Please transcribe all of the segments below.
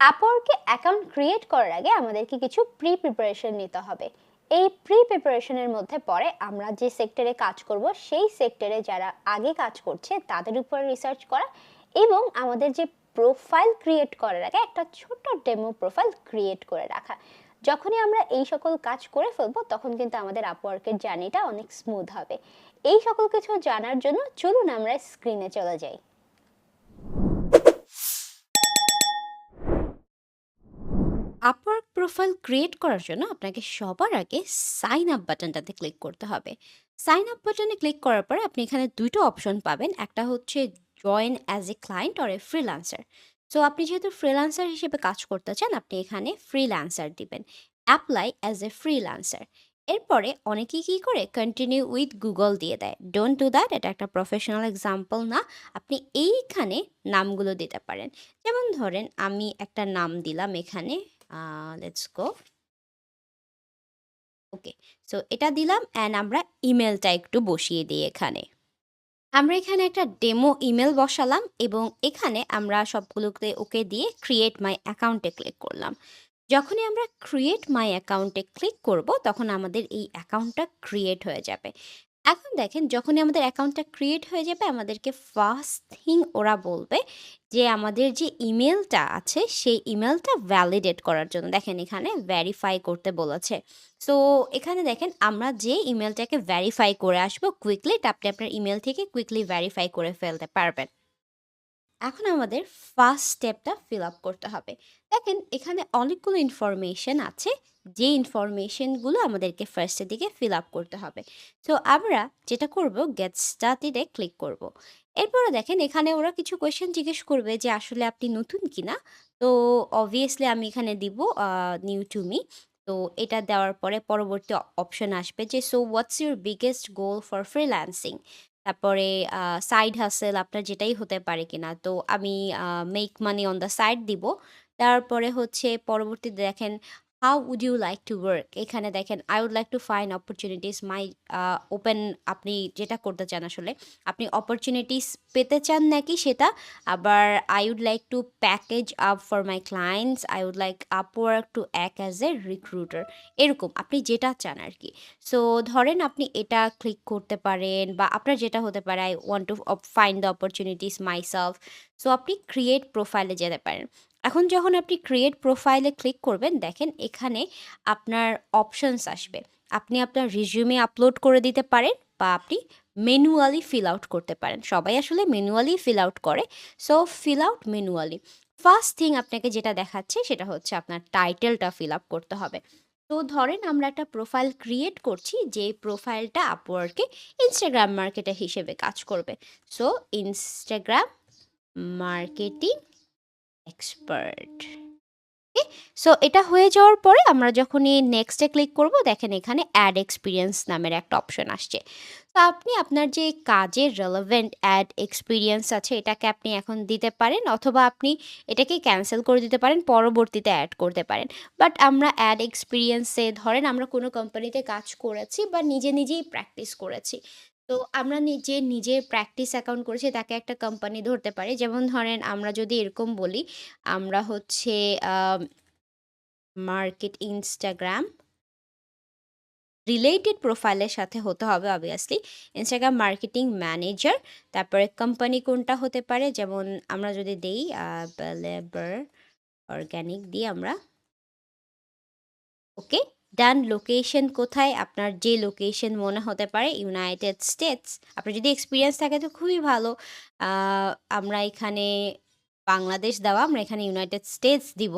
অ্যাপওয়ার্কে account create করার আগে আমাদেরকে কিছু প্রি প্রিপারেশন নিতে হবে। এই প্রি প্রিপারেশনের মধ্যে পড়ে আমরা যে সেক্টরে কাজ করব, সেই সেক্টরে যারা আগে কাজ করছে, তাদের উপর রিসার্চ করা এবং আমাদের যে প্রোফাইল ক্রিয়েট করার আগে একটা ছোট ডেমো প্রোফাইল ক্রিয়েট করে রাখা। যখনই আমরা এই সকল কাজ করে ফেলব, তখন কিন্তু আমাদের আপওয়ার্কের জার্নিটা অনেক স্মুথ হবে। এই সকল কিছু জানার জন্য চলুন আমরা স্ক্রিনে চলে যাই। আপওয়ার্ক প্রোফাইল ক্রিয়েট করার জন্য আপনাকে সবার আগে সাইন আপ বাটনটাতে ক্লিক করতে হবে। সাইন আপ বাটনে ক্লিক করার পরে আপনি এখানে দুটো অপশন পাবেন, একটা হচ্ছে join as a client or a freelancer so আপনি যেহেতু ফ্রিল্যান্সার হিসেবে কাজ করতে চান, আপনি এখানে ফ্রিল্যান্সার দিবেন অ্যাপ্লাই অ্যাজ এ ফ্রিল্যান্সার এরপরে অনেকেই কী করে কন্টিনিউ উইথ গুগল দিয়ে দেয়। ডোন্ট ডু দ্যাট এটা একটা প্রফেশনাল এক্সাম্পল না, আপনি এইখানে নামগুলো দিতে পারেন। যেমন ধরেন, আমি একটা নাম দিলাম এখানে লেটস গো ওকে সো এটা দিলাম অ্যান্ড আমরা ইমেলটা একটু বসিয়ে দিই এখানে। আমরা এখানে একটা ডেমো ইমেল বসালাম এবং এখানে আমরা সবগুলোকে ওকে দিয়ে ক্রিয়েট মাই অ্যাকাউন্টে ক্লিক করলাম। যখনই আমরা ক্রিয়েট মাই অ্যাকাউন্টে ক্লিক করব, তখন আমাদের এই অ্যাকাউন্টটা ক্রিয়েট হয়ে যাবে। এখন দেখেন যখনই আমাদের অ্যাকাউন্টটা ক্রিয়েট হয়ে যাবে, আমাদেরকে ফার্স্ট থিং ওরা বলবে যে আমাদের যে ইমেলটা আছে, সেই ইমেলটা ভ্যালিডেট করার জন্য। দেখেন এখানে ভ্যারিফাই করতে বলেছে। সো এখানে দেখেন আমরা যে ইমেলটাকে ভ্যারিফাই করে আসব কুইকলি আপনি আপনার ইমেল থেকে কুইকলি ভ্যারিফাই করে ফেলতে পারবেন। এখন আমাদের ফার্স্ট স্টেপটা ফিল আপ করতে হবে। দেখেন, এখানে অনেকগুলো ইনফরমেশন আছে যে ইনফরমেশনগুলো আমাদেরকে ফার্স্টের দিকে ফিল আপ করতে হবে। তো আমরা যেটা করব গেট স্টার্টেডে ক্লিক করব। এরপরে দেখেন, এখানে ওরা কিছু কোয়েশ্চেন জিজ্ঞেস করবে যে, আসলে আপনি নতুন কিনা তো অবভিয়াসলি আমি এখানে দিব নিউ টু মি তো, এটা দেওয়ার পরে পরবর্তী অপশন আসবে যে so what's your biggest goal for freelancing তারপরে সাইড হাসেল আপনার যেটাই হতে পারে কিনা। তো আমি make money on the side দিব। তারপরে হচ্ছে পরবর্তীতে দেখেন how would you like to work এখানে দেখেন I would like to find opportunities my open আপনি যেটা করতে চান আসলে, আপনি অপরচুনিটিস পেতে চান নাকি সেটা, আবার I would like to package up for my clients I would like up work to act as a recruiter এরকম, আপনি যেটা চান আর কি সো ধরেন আপনি এটা ক্লিক করতে পারেন, বা আপনার যেটা হতে পারে I want to find the opportunities my self so আপনি ক্রিয়েট প্রোফাইলে যেতে পারেন। এখন যখন আপনি ক্রিয়েট প্রোফাইলে ক্লিক করবেন, দেখেন এখানে আপনার অপশনস আসবে। আপনি আপনার রিজিউমে আপলোড করে দিতে পারেন বা আপনি ম্যানুয়ালি ফিল আউট করতে পারেন। সবাই আসলে ম্যানুয়ালি ফিল আউট করে so fill out manually first thing আপনাকে যেটা দেখাচ্ছে, সেটা হচ্ছে আপনার টাইটেলটা ফিল আপ করতে হবে। তো ধরেন আমরা একটা প্রোফাইল ক্রিয়েট করছি, যে প্রোফাইলটা আপওয়ার্কে ইনস্টাগ্রাম মার্কেটার হিসেবে কাজ করবে। So Instagram marketing expert so এটা হয়ে যাওয়ার পরে আমরা যখনই নেক্সটে ক্লিক করব, দেখেন এখানে অ্যাড এক্সপিরিয়েন্স নামের একটা অপশন আসছে। তো আপনি আপনার যে কাজের রেলেভেন্ট অ্যাড এক্সপিরিয়েন্স আছে, এটাকে আপনি এখন দিতে পারেন অথবা আপনি এটাকে ক্যান্সেল করে দিতে পারেন, পরবর্তীতে অ্যাড করতে পারেন। বাট আমরা অ্যাড এক্সপিরিয়েন্সে ধরেন আমরা কোনো কোম্পানিতে কাজ করেছি বা নিজে নিজেই প্র্যাকটিস করেছি। তো আমরা নিজে নিজে প্র্যাকটিস অ্যাকাউন্ট করেছি তাকে একটা কোম্পানি ধরতে পারি। যেমন ধরেন আমরা যদি এরকম বলি, আমরা হচ্ছে মার্কেট ইনস্টাগ্রাম রিলেটেড প্রোফাইলের সাথে হতে হবে অবভিয়াসলি ইনস্টাগ্রাম মার্কেটিং ম্যানেজার তারপরে কোম্পানি কোনটা হতে পারে? যেমন আমরা যদি দেই লেবার অর্গ্যানিক দিয়ে আমরা ওকে ডান লোকেশন কোথায়, আপনার যে লোকেশন মনে হতে পারে ইউনাইটেড স্টেটস আপনার যদি এক্সপিরিয়েন্স থাকে তো খুবই ভালো। আমরা এখানে বাংলাদেশ দেওয়া, আমরা এখানে ইউনাইটেড স্টেটস দিব।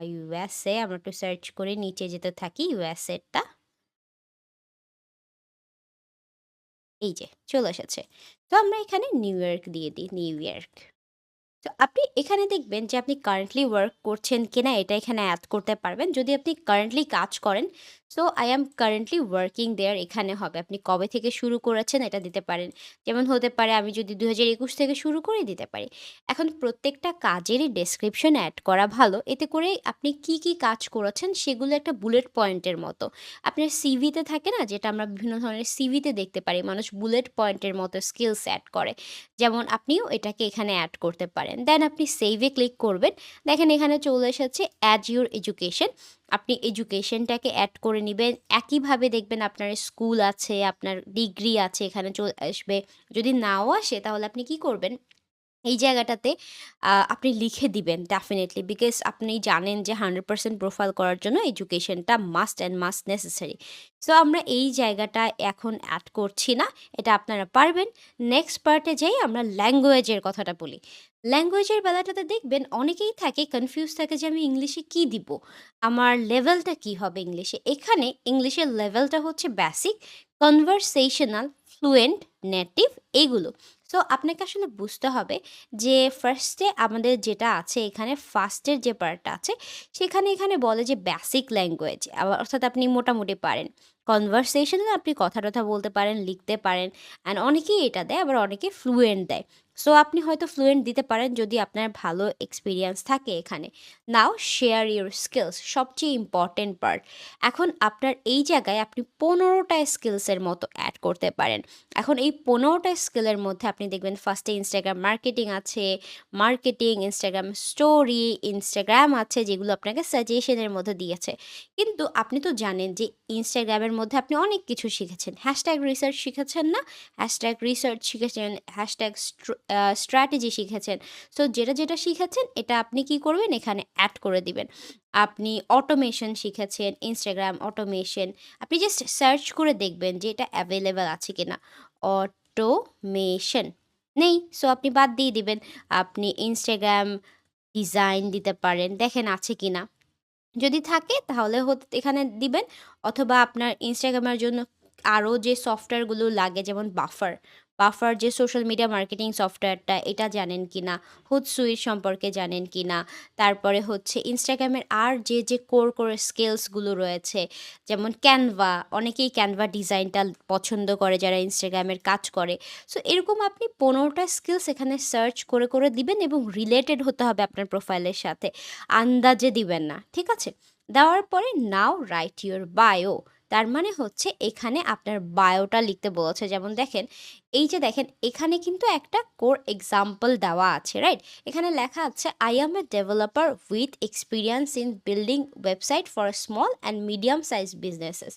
ইউএসএ আমরা একটু সার্চ করে নিচে যেতে থাকি ইউএসএটা এই যে, চলে এসেছে। তো আমরা এখানে নিউ ইয়র্ক দিয়ে দিই নিউ ইয়র্ক তো আপনি এখানে দেখবেন যে আপনি কারেন্টলি ওয়ার্ক করছেন কিনা এটা এখানে অ্যাড করতে পারবেন। যদি আপনি কারেন্টলি কাজ করেন so I am currently working there এখানে হবে। আপনি কবে থেকে শুরু করেছেন এটা দিতে পারেন। যেমন হতে পারে আমি যদি দু হাজার একুশ থেকে শুরু করে দিতে পারি। এখন প্রত্যেকটা কাজেরই ডেসক্রিপশন অ্যাড করা ভালো। এতে করে আপনি কি কি কাজ করেছেন সেগুলো একটা বুলেট পয়েন্টের মতো। আপনার সিভিতে থাকে না, যেটা আমরা বিভিন্ন ধরনের সিভিতে দেখতে পারি, মানুষ বুলেট পয়েন্টের মতো স্কিলস অ্যাড করে। যেমন আপনিও এটাকে এখানে অ্যাড করতে পারেন। দেন আপনি সেভে ক্লিক করবেন। দেখেন এখানে চলে এসেছে অ্যাড ইউর এডুকেশন আপনি এডুকেশনটাকে অ্যাড করে নেবেন একইভাবে দেখবেন আপনার স্কুল আছে, আপনার ডিগ্রি আছে, এখানে চলে আসবে যদি নাও আসে, তাহলে আপনি কি করবেন এই জায়গাটাতে আপনি লিখে দিবেন ডেফিনেটলি বিকজ আপনি জানেন যে 100% প্রোফাইল করার জন্য এডুকেশনটা must and must necessary. So আমরা এই জায়গাটা এখন অ্যাড করছি না। এটা আপনারা পারবেন। নেক্সট পার্টে যাই আমরা ল্যাঙ্গুয়েজের কথাটা বলি। ল্যাঙ্গুয়েজের বেলাটাতে দেখবেন অনেকেই থাকে কনফিউজ থাকে যে আমি ইংলিশে কি দিব? আমার লেভেলটা কি হবে ইংলিশে? এখানে ইংলিশের লেভেলটা হচ্ছে বেসিক, কনভারসেশনাল, ফ্লুয়েন্ট, নেটিভ এগুলো। সো আপনাকে আসলে বুঝতে হবে যে ফার্স্টে আমাদের যেটা আছে এখানে ফার্স্টের যে পার্টটা আছে সেখানে এখানে বলে যে বেসিক ল্যাঙ্গুয়েজ অর্থাৎ আপনি মোটামুটি পারেন কনভারসেশনে আপনি কথা টথা বলতে পারেন লিখতে পারেন অ্যান্ড অনেকেই এটা দেয় আবার অনেকে ফ্লুয়েন্ট দেয় সো আপনি হয়তো ফ্লুয়েন্ট দিতে পারেন যদি আপনার ভালো এক্সপিরিয়েন্স থাকে এখানে। নাও শেয়ার ইউর স্কিলস সবচেয়ে ইম্পর্টেন্ট পার্ট এখন আপনার এই জায়গায় আপনি পনেরোটা স্কিলসের মতো অ্যাড করতে পারেন। এখন এই পনেরোটা স্কিলের মধ্যে আপনি দেখবেন ফার্স্টে ইনস্টাগ্রাম মার্কেটিং আছে মার্কেটিং ইনস্টাগ্রাম স্টোরি ইনস্টাগ্রাম আছে যেগুলো আপনাকে সাজেশনের মধ্যে দিয়েছে। কিন্তু আপনি তো জানেন যে ইনস্টাগ্রামের মধ্যে আপনি অনেক কিছু শিখেছেন। হ্যাশট্যাগ রিসার্চ শিখেছেন না? হ্যাশট্যাগ রিসার্চ শিখেছেন হ্যাশট্যাগ স্ট্র্যাটেজি শিখেছেন। সো যেটা যেটা শিখেছেন, এটা আপনি কি করবেন? এখানে অ্যাড করে দিবেন। আপনি অটোমেশন শিখেছেন ইনস্টাগ্রাম অটোমেশন আপনি জাস্ট সার্চ করে দেখবেন যে এটা অ্যাভেলেবেল আছে কিনা। অটোমেশন নেই। সো আপনি বাদ দিয়ে দিবেন। আপনি ইনস্টাগ্রাম ডিজাইন দিতে পারেন, দেখেন আছে কি না যদি থাকে, তাহলে হত, এখানে দিবেন। অথবা আপনার ইনস্টাগ্রামের জন্য আরও যে সফটওয়্যারগুলো লাগে, যেমন বাফার বাফার যে সোশ্যাল মিডিয়া মার্কেটিং সফটওয়্যারটা এটা জানেন কি না হুদসুইট সম্পর্কে জানেন কি না তারপরে হচ্ছে ইনস্টাগ্রামের আর যে যে কোর কোর স্কিলসগুলো রয়েছে, যেমন ক্যানভা অনেকেই ক্যানভা ডিজাইনটা পছন্দ করে যারা ইনস্টাগ্রামের কাজ করে। সো এরকম আপনি পনেরোটা স্কিলস এখানে সার্চ করে করে দিবেন এবং রিলেটেড হতে হবে আপনার প্রোফাইলের সাথে। আন্দাজে দিবেন না, ঠিক আছে? দেওয়ার পরে নাও রাইট ইউর বায়ো তার মানে হচ্ছে এখানে আপনার বায়োটা লিখতে বলেছে। যেমন দেখেন এই যে দেখেন এখানে কিন্তু একটা কোর এক্সাম্পল দেওয়া আছে রাইট এখানে লেখা আছে I am a developer with experience in building website for small and medium size businesses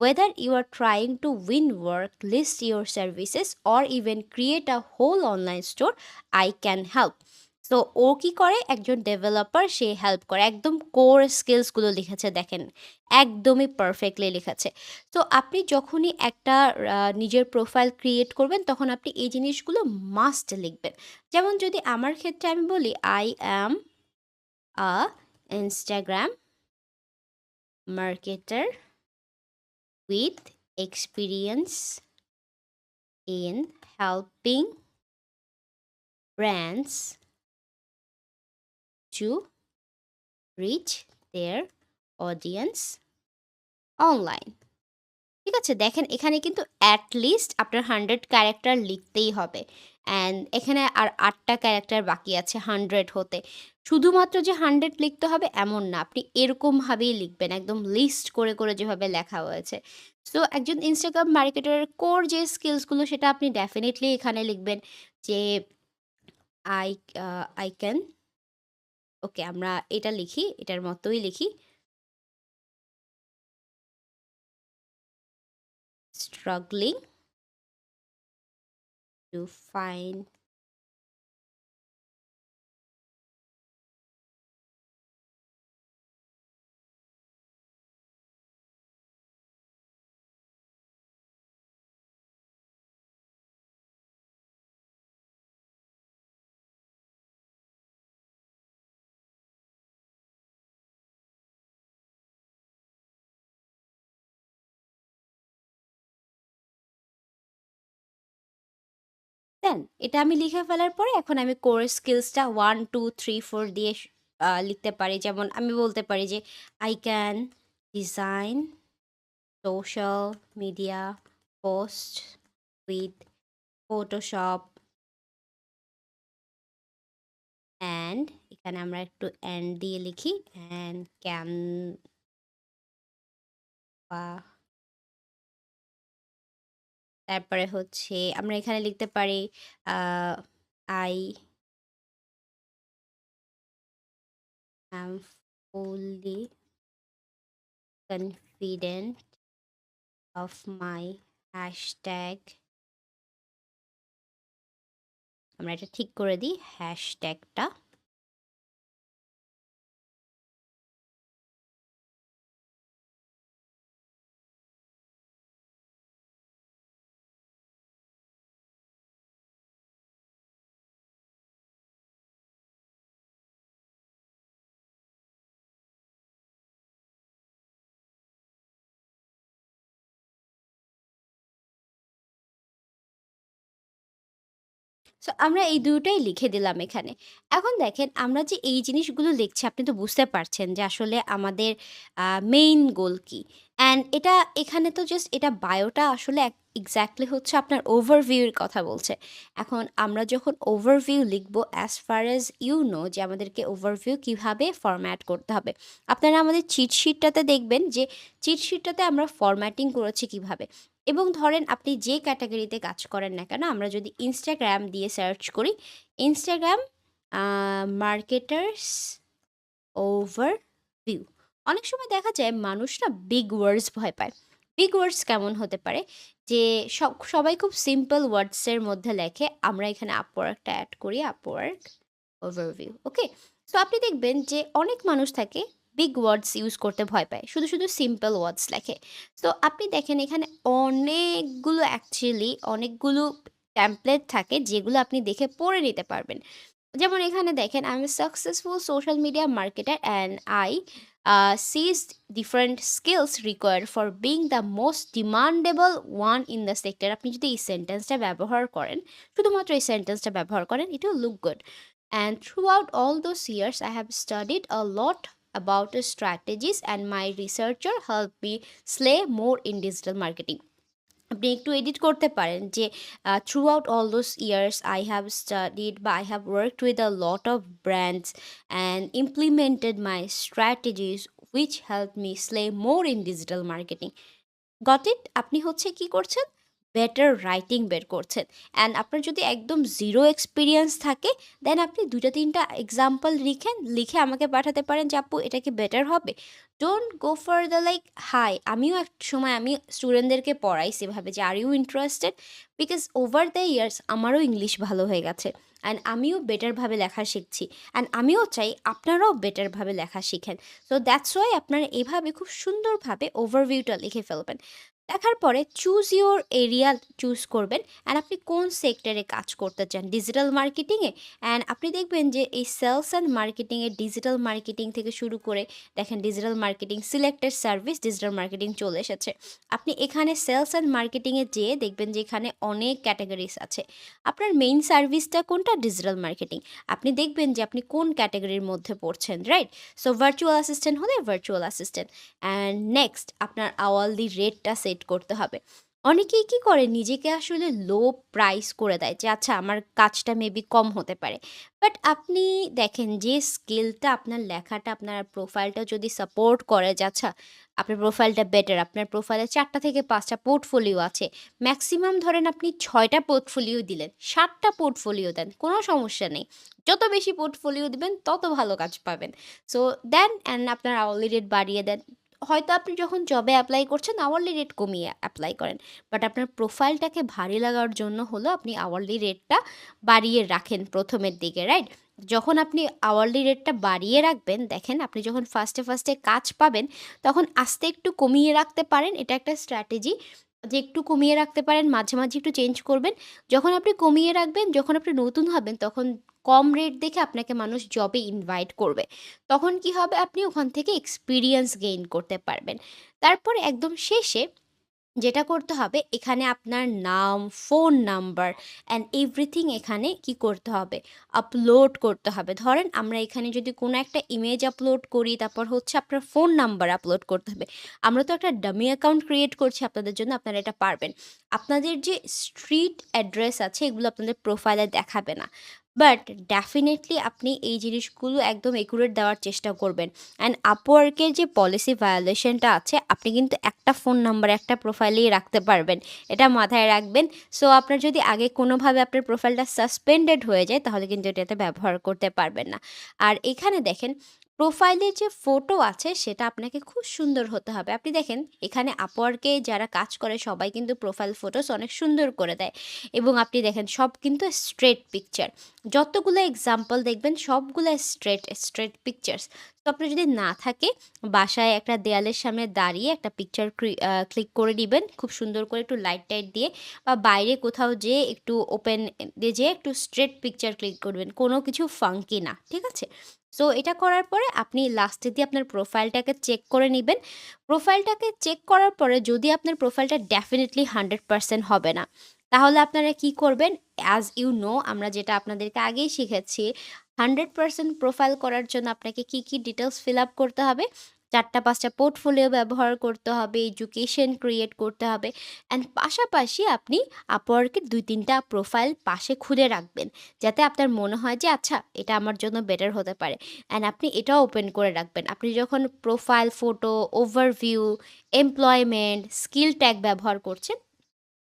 whether you are trying to win work, list your services, or even create a whole online store, I can help. তো ও কি করে? একজন developer সে help করে। একদম core স্কিলসগুলো লিখেছে, দেখেন। একদমই perfectly লিখেছে। তো আপনি যখনই একটা নিজের প্রোফাইল ক্রিয়েট করবেন, তখন আপনি এই জিনিসগুলো মাস্ট লিখবেন। যেমন যদি আমার ক্ষেত্রে আমি বলি I am a Instagram marketer with experience in helping brands to reach their audience online. ঠিক আছে, দেখেন এখানে কিন্তু অ্যাট লিস্ট আপনার হান্ড্রেড ক্যারেক্টার লিখতেই হবে। অ্যান্ড এখানে আর আটটা ক্যারেক্টার বাকি আছে হান্ড্রেড হতে। শুধুমাত্র যে হান্ড্রেড লিখতে হবে এমন না, আপনি এরকমভাবেই লিখবেন, একদম লিস্ট করে করে যেভাবে লেখা হয়েছে। সো একজন ইনস্টাগ্রাম মার্কেটারের কোর যে স্কিলসগুলো সেটা আপনি ডেফিনেটলি এখানে লিখবেন যে আই আই ক্যান ওকে আমরা এটা লিখি এটার মতোই লিখি। Struggling to find দেন এটা আমি লিখে ফেলার পরে এখন আমি কোর স্কিলসটা ওয়ান টু থ্রি ফোর দিয়ে লিখতে পারি। যেমন আমি বলতে পারি যে I can design social media post with Photoshop and এখানে আমরা একটু and দিয়ে লিখি। অ্যান্ড ক্যান Canva তারপরে হচ্ছে আমরা এখানে লিখতে পারি I am fully confident of my hashtag. আমরা এটা ঠিক করে দিই হ্যাশট্যাগটা সো আমরা এই দুটোই লিখে দিলাম এখানে। এখন দেখেন, আমরা যে এই জিনিসগুলো লিখছি, আপনি তো বুঝতে পারছেন যে আসলে আমাদের মেইন গোল কি। অ্যান্ড এটা, এখানে তো জাস্ট এটা বায়োটা আসলে এক এক্সাক্টলি হচ্ছে আপনার ওভারভিউ এর কথা বলছে। এখন আমরা যখন ওভারভিউ লিখব as far as you know যে আমাদেরকে ওভারভিউ কীভাবে ফরম্যাট করতে হবে। আপনারা আমাদের চিট শিটটাতে দেখবেন যে চিট শিটটাতে আমরা ফরম্যাটিং করেছি কীভাবে। এবং ধরেন আপনি যে ক্যাটাগরিতে কাজ করেন না কেন, আমরা যদি ইনস্টাগ্রাম দিয়ে সার্চ করি ইনস্টাগ্রাম মার্কেটার্স ওভারভিউ অনেক সময় দেখা যায় মানুষ না বিগ ওয়ার্ডস ভয় পায়। বিগ ওয়ার্ডস কেমন হতে পারে? যে সব, সবাই খুব সিম্পল ওয়ার্ডসের মধ্যে লেখে, আমরা এখানে আপওয়ার্কটা অ্যাড করি আপওয়ার্ক ওভারভিউ ওকে তো আপনি দেখবেন যে অনেক মানুষ থাকে বিগ ওয়ার্ডস ইউজ করতে ভয় পায়। শুধু শুধু সিম্পল ওয়ার্ডস লেখে। তো আপনি দেখেন এখানে অনেকগুলো অ্যাকচুয়ালি অনেকগুলো ট্যাম্পলেট থাকে যেগুলো আপনি দেখে পড়ে নিতে পারবেন। যেমন এখানে দেখেন I am successful social media marketer and I seize different skills required for being the most demandable one in the sector আপনি যদি এই সেন্টেন্সটা ব্যবহার করেন, শুধুমাত্র এই সেন্টেন্সটা ব্যবহার করেন it will look good and throughout all those years I have studied a lot about strategies and my researcher helped me slay more in digital marketing. আপনি একটু এডিট করতে পারেন যে throughout all those years I have studied বা I have worked with a lot of brands and implemented my strategies which help me slay more in digital marketing got it আপনি হচ্ছে কি করছেন? বেটার রাইটিং বের করছেন। And আপনার যদি একদম জিরো এক্সপিরিয়েন্স থাকে দেন আপনি দুটো তিনটা এক্সাম্পল লিখেন, লিখে আমাকে পাঠাতে পারেন যে, আপু, এটা কি বেটার হবে? Don't go for the like hi আমিও এক সময় আমি স্টুডেন্টদেরকে পড়াই সেভাবে যে are you interested because over the years আমারও ইংলিশ ভালো হয়ে গেছে। অ্যান্ড আমিও বেটারভাবে লেখা শিখছি। অ্যান্ড আমিও চাই আপনারাও বেটারভাবে লেখা শিখেন। সো দ্যাটস ওয়াই আপনারা এভাবে খুব সুন্দরভাবে ওভারভিউটা লিখে ফেলবেন। দেখার পরে চুজ ইউর এরিয়া চুজ করবেন অ্যান্ড আপনি কোন সেক্টরে কাজ করতে চান ডিজিটাল মার্কেটিংয়ে অ্যান্ড আপনি দেখবেন যে এই সেলস অ্যান্ড মার্কেটিংয়ে ডিজিটাল মার্কেটিং থেকে শুরু করে, দেখেন digital marketing selected service digital marketing চলে এসেছে। আপনি এখানে সেলস অ্যান্ড মার্কেটিংয়ে যেয়ে দেখবেন যে এখানে অনেক ক্যাটাগরিজ আছে। আপনার মেইন সার্ভিসটা কোনটা? ডিজিটাল মার্কেটিং আপনি দেখবেন যে আপনি কোন ক্যাটাগরির মধ্যে পড়ছেন রাইট সো ভার্চুয়াল অ্যাসিস্ট্যান্ট হলে ভার্চুয়াল অ্যাসিস্ট্যান্ট অ্যান্ড নেক্সট আপনার আওয়ালদি রেটটা সেট করতে হবে। অনেকেই কি করে? নিজেকে আসলে লো প্রাইস করে দেয় যে আচ্ছা আমার কাজটা মেবি কম হতে পারে। বাট আপনি দেখেন যে স্কিলটা আপনার লেখাটা, আপনার প্রোফাইলটা যদি সাপোর্ট করে যে আচ্ছা আপনার প্রোফাইলটা বেটার আপনার প্রোফাইলে চারটা থেকে পাঁচটা পোর্টফোলিও আছে। ম্যাক্সিমাম ধরেন আপনি ছয়টা পোর্টফোলিও দিলেন, সাতটা পোর্টফোলিও দেন, কোনো সমস্যা নেই। যত বেশি পোর্টফোলিও দিবেন, তত ভালো কাজ পাবেন। সো দেন অ্যান্ড আপনার আওয়ারলি রেট বাড়িয়ে দেন। হয়তো আপনি যখন জবে অ্যাপ্লাই করছেন আওয়ারলি রেট কমিয়ে অ্যাপ্লাই করেন। বাট আপনার প্রোফাইলটাকে ভারী লাগার জন্য হলো আপনি আওয়ারলি রেটটা বাড়িয়ে রাখেন প্রথমের দিকে রাইট যখন আপনি আওয়ারলি রেটটা বাড়িয়ে রাখবেন, দেখেন আপনি যখন ফার্স্টে ফার্স্টে কাজ পাবেন, তখন আস্তে একটু কমিয়ে রাখতে পারেন। এটা একটা স্ট্র্যাটেজি যে একটু কমিয়ে রাখতে পারেন, মাঝে মাঝে একটু চেঞ্জ করবেন। যখন আপনি কমিয়ে রাখবেন, যখন আপনি নতুন হবেন, তখন কম রেট দেখে আপনাকে মানুষ জবে ইনভাইট করবে। তখন কি হবে? আপনি ওখান থেকে এক্সপিরিয়েন্স গেইন করতে পারবেন। তারপর একদম শেষে যেটা করতে হবে এখানে আপনার নাম, ফোন নাম্বার অ্যান্ড এভরিথিং এখানে কি করতে হবে? আপলোড করতে হবে। ধরেন আমরা এখানে যদি কোনো একটা ইমেজ আপলোড করি, তারপর হচ্ছে আপনার ফোন নাম্বার আপলোড করতে হবে। আমরা তো একটা ডামি অ্যাকাউন্ট ক্রিয়েট করছি আপনাদের জন্য, আপনারা এটা পারবেন। আপনাদের যে স্ট্রিট অ্যাড্রেস আছে এগুলো আপনাদের প্রোফাইলে দেখাবে না। বাট ডেফিনেটলি আপনি এই জিনিসগুলো একদম একুরেট দেওয়ার চেষ্টা করবেন। অ্যান্ড আপওয়ার্কের যে পলিসি ভায়োলেশনটা আছে, আপনি কিন্তু একটা ফোন নাম্বার একটা প্রোফাইলেই রাখতে পারবেন। এটা মাথায় রাখবেন। সো আপনার যদি আগে কোনোভাবে আপনার প্রোফাইলটা সাসপেন্ডেড হয়ে যায়, তাহলে কিন্তু এটাতে ব্যবহার করতে পারবেন না। আর এখানে দেখেন প্রোফাইলের যে ফটো আছে সেটা আপনাকে খুব সুন্দর হতে হবে। আপনি দেখেন এখানে আপওয়ার্কে যারা কাজ করে সবাই কিন্তু প্রোফাইল ফটোস অনেক সুন্দর করে দেয় এবং আপনি দেখেন সব কিন্তু স্ট্রেট পিকচার। যতগুলো এক্সাম্পল দেখবেন সবগুলো স্ট্রেট, স্ট্রেট পিকচার্স। তো আপনার যদি না থাকে বাসায় একটা দেয়ালের সামনে দাঁড়িয়ে একটা পিকচার ক্লিক করে নিবেন খুব সুন্দর করে একটু লাইট-টাইট দিয়ে বা বাইরে কোথাও যেয়ে একটু ওপেন দিয়ে যেয়ে একটু স্ট্রেট পিকচার ক্লিক করবেন। কোনো কিছু ফাঙ্কি না। ঠিক আছে? সো এটা করার পরে আপনি লাস্টে দিয়ে আপনার প্রোফাইলটাকে চেক করে নেবেন প্রোফাইলটাকে চেক করার পরে যদি আপনার প্রোফাইলটা ডেফিনেটলি 100% হবে না, তাহলে আপনারা কি করবেন? অ্যাজ ইউ নো আমরা যেটা আপনাদেরকে আগেই শিখেছি 100% প্রোফাইল করার জন্য আপনাকে কি, কি ডিটেলস ফিল আপ করতে হবে? ৪ টা ৫ টা পোর্টফোলিও ব্যবহার করতে হবে, এডুকেশন ক্রিয়েট করতে হবে অ্যান্ড পাশাপাশি আপনি আপওয়ার্কের দুই তিনটা প্রোফাইল পাশে খুলে রাখবেন। যাতে আপনার মনে হয় যে আচ্ছা এটা আমার জন্য বেটার হতে পারে। অ্যান্ড আপনি এটাও ওপেন করে রাখবেন। আপনি যখন profile photo, overview, employment, skill tag ব্যবহার করছেন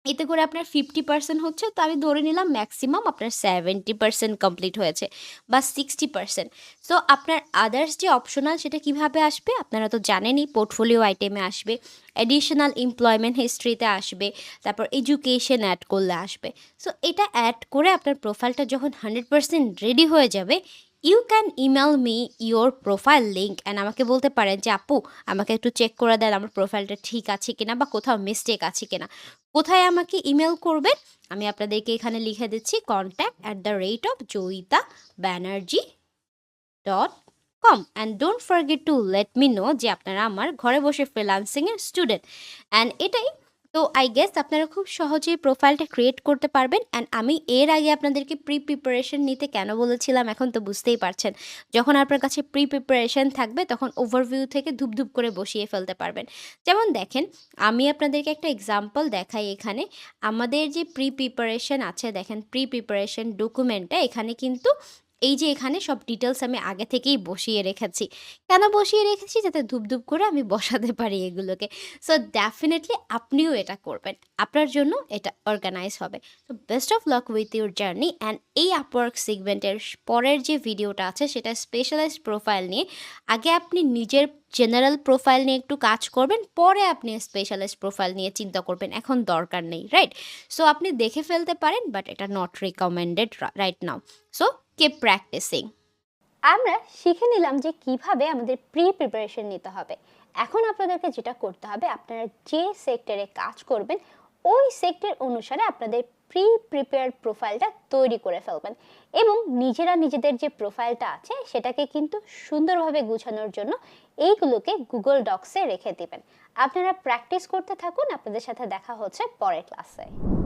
এতে করে আপনার 50% হচ্ছে তো আমি ধরে নিলাম ম্যাক্সিমাম আপনার 70% কমপ্লিট হয়েছে বা 60%। সো আপনার আদার্স যে অপশনাল সেটা কীভাবে আসবে? আপনারা তো জানেনই পোর্টফোলিও আইটেমে আসবে, অ্যাডিশনাল এমপ্লয়মেন্ট হিস্ট্রিতে আসবে, তারপর এডুকেশন অ্যাড করলে আসবে। সো এটা অ্যাড করে আপনার প্রোফাইলটা যখন 100% রেডি হয়ে যাবে, you can email me your profile link and আমাকে বলতে পারেন যে, "আপু আমাকে একটু চেক করে দেন আমার প্রোফাইলটা ঠিক আছে কিনা বা কোথাও মিস্টেক আছে কিনা।" কোথায় আমাকে ইমেল করবেন? আমি আপনাদেরকে এখানে লিখে দিচ্ছি contact at the rate of Joyita Banerjee dot com and don't forget to let me know যে আপনারা আমার ঘরে বসে ফ্রিলান্সিংয়ের স্টুডেন্ট অ্যান্ড এটাই তো আই গেস আপনারা খুব সহজেই প্রোফাইলটা ক্রিয়েট করতে পারবেন অ্যান্ড আমি এর আগে আপনাদেরকে প্রি প্রিপারেশন নিতে কেন বলেছিলাম এখন তো বুঝতেই পারছেন। যখন আপনার কাছে প্রি প্রিপারেশন থাকবে তখন ওভারভিউ থেকে ধুপ, ধুপ করে বসিয়ে ফেলতে পারবেন। যেমন দেখেন আমি আপনাদেরকে একটা এক্সাম্পল দেখাই এখানে। আমাদের যে প্রি প্রিপারেশন আছে দেখেন প্রি প্রিপারেশন ডকুমেন্টটা এখানে কিন্তু এই যে এখানে সব ডিটেলস আমি আগে থেকেই বসিয়ে রেখেছি। কেন বসিয়ে রেখেছি? যাতে ধুপ, ধুপ করে আমি বসাতে পারি এগুলোকে। সো ডেফিনিটলি আপনিও এটা করবেন। আপনার জন্য এটা অর্গানাইজ হবে। তো best of luck with your journey and এই আপওয়ার্ক সেগমেন্টের পরের যে ভিডিওটা আছে সেটা স্পেশালাইজড প্রোফাইল নিয়ে। আগে আপনি নিজের জেনারেল প্রোফাইল নিয়ে একটু কাজ করবেন, পরে আপনি স্পেশালাইজড প্রোফাইল নিয়ে চিন্তা করবেন। এখন দরকার নেই, রাইট? সো আপনি দেখে ফেলতে পারেন বাট এটা not recommended right now. So keep practising. আমরা শিখে নিলাম যে কীভাবে আমাদের প্রি প্রিপারেশন নিতে হবে। এখন আপনাদেরকে যেটা করতে হবে, আপনারা যে সেক্টরে কাজ করবেন, ওই সেক্টর অনুসারে আপনাদের প্রি প্রিপেয়ার্ড প্রোফাইলটা তৈরি করে ফেলবেন এবং নিজেরা নিজেদের যে প্রোফাইলটা আছে, সেটাকে কিন্তু সুন্দরভাবে গুছানোর জন্য এইগুলোকে গুগল ডক্সে রেখে দিবেন। আপনারা প্র্যাকটিস করতে থাকুন। আপনাদের সাথে দেখা হচ্ছে পরের ক্লাসে।